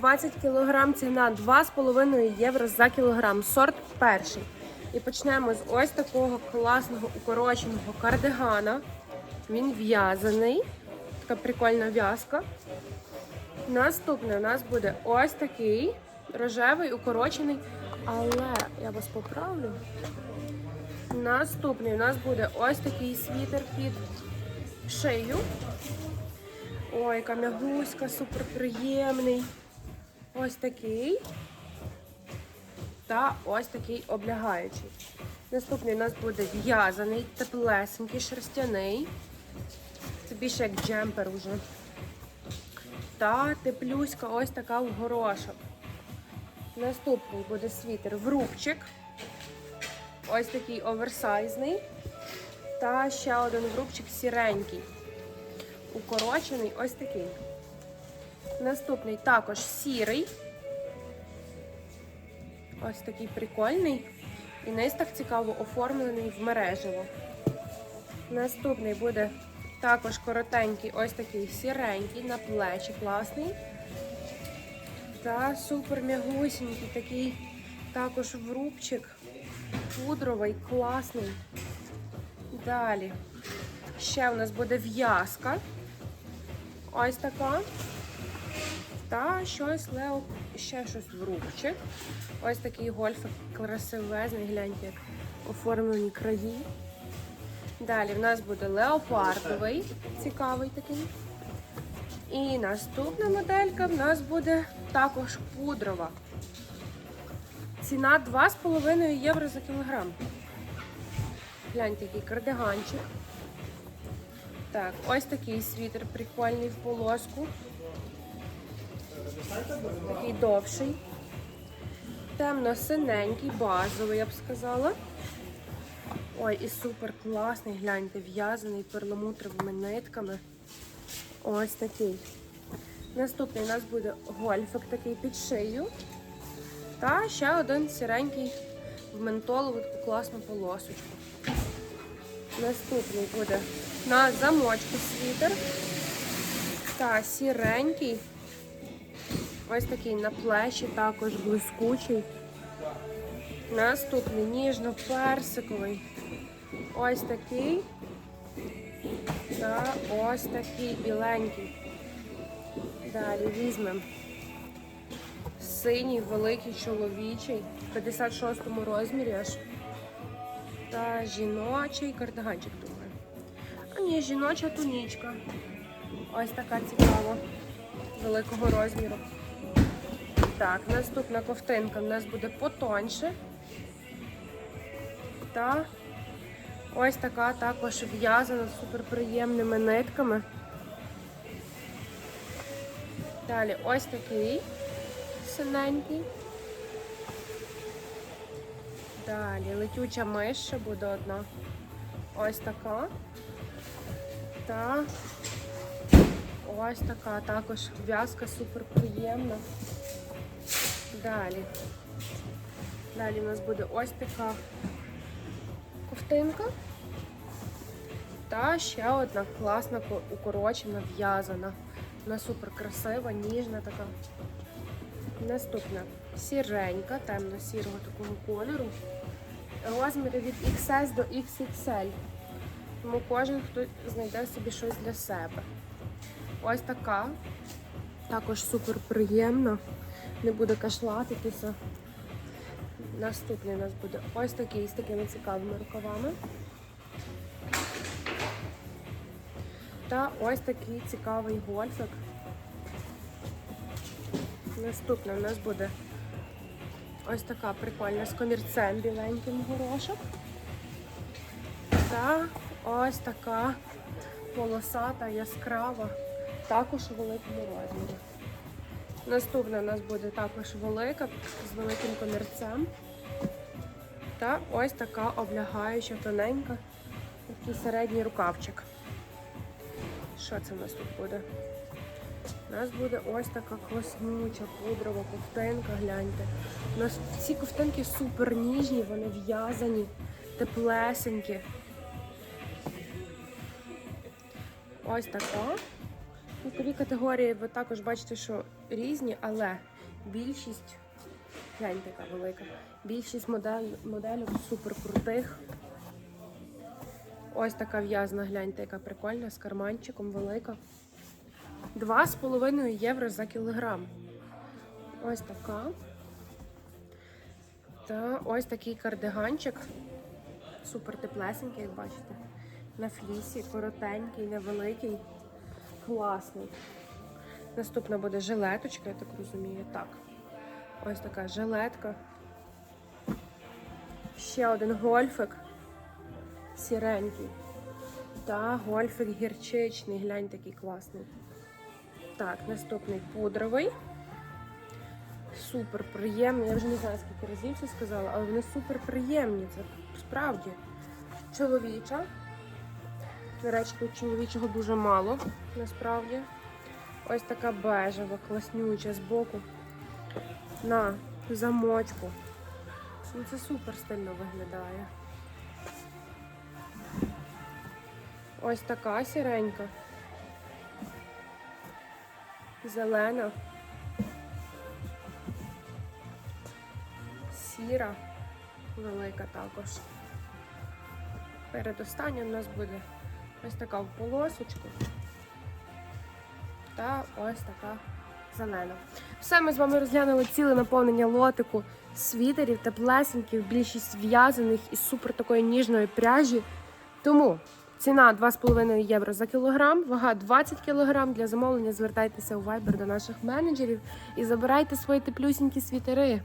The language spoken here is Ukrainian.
20 кг, ціна 2,5 євро за кілограм. Сорт перший. І почнемо з ось такого класного укороченого кардигана. Він в'язаний. Така прикольна в'язка. Наступний у нас буде ось такий рожевий, укорочений. Але я вас поправлю. Наступний у нас буде ось такий світер під шию. Ой, яка м'ягуська, супер приємний. Ось такий. Та ось такий облягаючий. Наступний у нас буде в'язаний, теплесенький, шерстяний. Це більше як джемпер уже. Та теплюська ось така в горошок. Наступний буде світер в рубчик. Ось такий оверсайзний. Та ще один рубчик сіренький. Укорочений ось такий. Наступний також сірий. Ось такий прикольний. І низ так цікаво оформлений в мережево. Наступний буде також коротенький, ось такий сіренький, на плечі класний. Та супер м'ягусенький, такий також в рубчик. Пудровий, класний. Далі. Ще у нас буде в'язка. Ось така. Та щось Лео, ще щось в рубчик. Ось такий гольфик красивезний, гляньте, як оформлені краї. Далі в нас буде леопардовий, цікавий такий. І наступна моделька в нас буде також пудрова. Ціна 2,5 євро за кілограм. Гляньте, який кардиганчик. Так, ось такий світер прикольний в полоску. Такий довший. Темно-синенький, базовий, я б сказала. Ой, і супер класний, гляньте, в'язаний перламутровими нитками. Ось такий. Наступний у нас буде гольфик такий під шию. Та ще один сіренький в ментолову таку класну полосочку. Наступний буде на замочку світер. Та сіренький. Ось такий на плечі, також блискучий. Наступний ніжно-персиковий. Ось такий. Та ось такий біленький. Далі візьмемо синій, великий чоловічий, в 56 му розмірі аж. Та жіночий кардиганчик, думаю. А ні, жіноча тунічка. Ось така цікава, великого розміру. Так, наступна ковтинка в нас буде потоньше. Та ось така також в'язана з суперприємними нитками. Далі ось такий синенький. Далі летюча миш ще буде одна. Ось така. Та ось така також в'язка супер приємна. Далі. Далі у нас буде ось така ковтинка. Та ще одна класна укорочена, в'язана. Вона супер красива, ніжна така. Наступна сіренька, темно-сірого такого кольору. Розміри від XS до XXL. Тому кожен хто знайде собі щось для себе. Ось така. Також супер приємна. Не буде кашлатитися. Наступний у нас буде ось такий з такими цікавими рукавами. Та ось такий цікавий гольфик. Наступна у нас буде ось така прикольна з комірцем біленьким горошок. Та ось така полосата, яскрава, також у великому розмірі. Наступна у нас буде також велика з великим комірцем. Та ось така облягаюча, тоненька, такий середній рукавчик. Що це у нас тут буде? У нас буде ось така класнюча пудрова ковтинка, гляньте. У нас ці ковтинки супер ніжні, вони в'язані, теплесенькі. Ось така. Вікові категорії ви також бачите, що різні, але більшість, гляньте, яка велика, більшість модель, моделів супер крутих. Ось така в'язана, гляньте, яка прикольна, з карманчиком велика. 2,5 євро за кілограм. Ось така. Та ось такий кардиганчик. Супер теплесенький, як бачите. На флісі, коротенький, невеликий, класний. Наступна буде жилеточка, я так розумію. Так. Ось така жилетка. Ще один гольфик. Сіренький. Та гольфик гірчичний, глянь такий класний. Так, наступний пудровий. Супер приємний. Я вже не знаю, скільки разів це сказала, але вони супер приємні. Це справді. Чоловіча. До речі, чоловічого дуже мало, насправді. Ось така бежева, класнюча збоку. На замочку. Ну, це супер стильно виглядає. Ось така сіренька. Зелена. Сіра. Велика також. Передостання у нас буде ось така в полосочку. Та ось така зелена. Все, ми з вами розглянули ціле наповнення лотику світерів, теплесеньких, більшість в'язаних із супер такої ніжної пряжі. Тому ціна 2,5 євро за кілограм, вага 20 кілограм. Для замовлення звертайтеся у Viber до наших менеджерів і забирайте свої теплюсінькі світери.